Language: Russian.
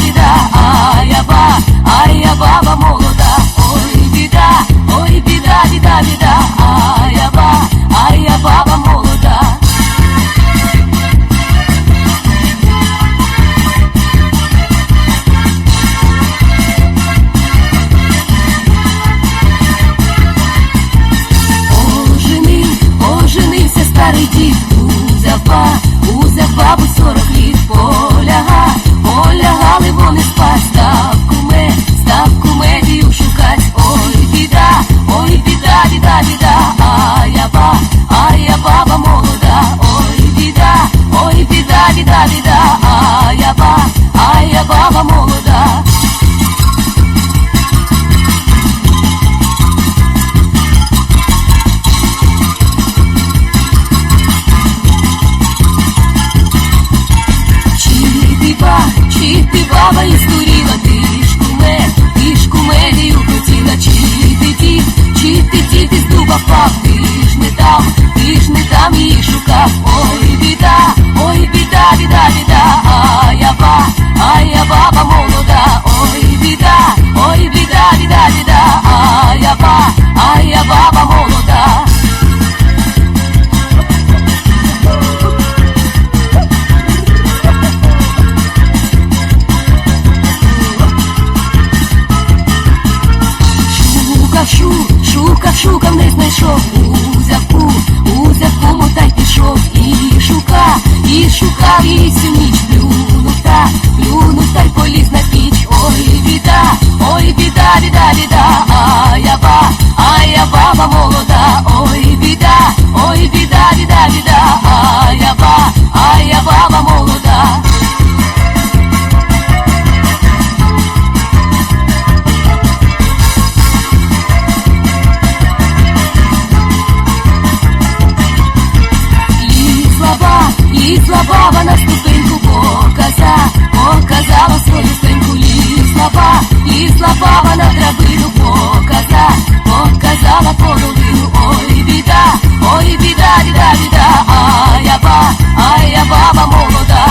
біда, а я ба, а я баба молода, ой, біда, ой, біда, біда, біда, а я ба, а я баба молода. Ожени, оженився старий дід, узяв ба, узяв бабу сорок літ поляга. біда, біда, біда, а я ба, а я баба молода. Чи ти баба, чи ти баба історіла ти? రాజా ఆయబా ఆయబా беда, беда, беда, ай, я ба, ай, я баба молода, ой, беда, ой, беда, беда, беда, ай, я ба, ай, я баба молода. И слаба, и слаба она ступеньку показала, показала слова вона драбину показа, показала половину, ой, беда ой, беда беда беда. А я ба, а я баба молода.